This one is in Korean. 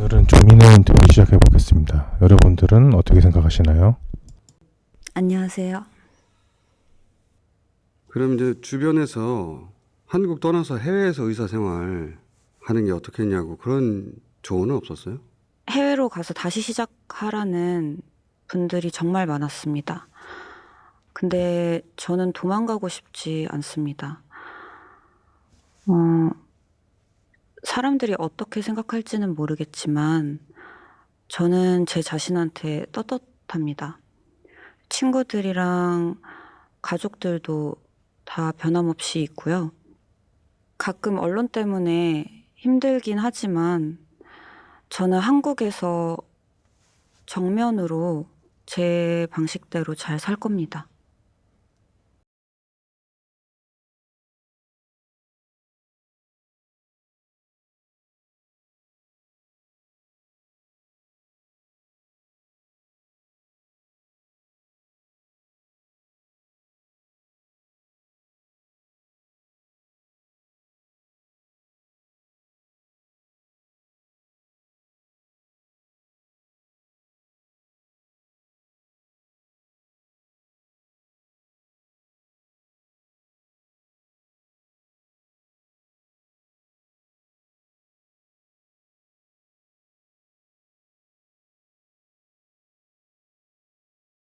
오늘은 조민의 인터뷰 시작해 보겠습니다. 여러분들은 어떻게 생각하시나요? 안녕하세요. 그럼 이제 주변에서 한국 떠나서 해외에서 의사 생활 하는 게 어떻겠냐고 그런 조언은 없었어요? 해외로 가서 다시 시작하라는 분들이 정말 많았습니다. 근데 저는 도망가고 싶지 않습니다. 어, 사람들이 어떻게 생각할지는 모르겠지만 저는 제 자신한테 떳떳합니다. 친구들이랑 가족들도 다 변함없이 있고요. 가끔 언론 때문에 힘들긴 하지만 저는 한국에서 정면으로 제 방식대로 잘 살 겁니다.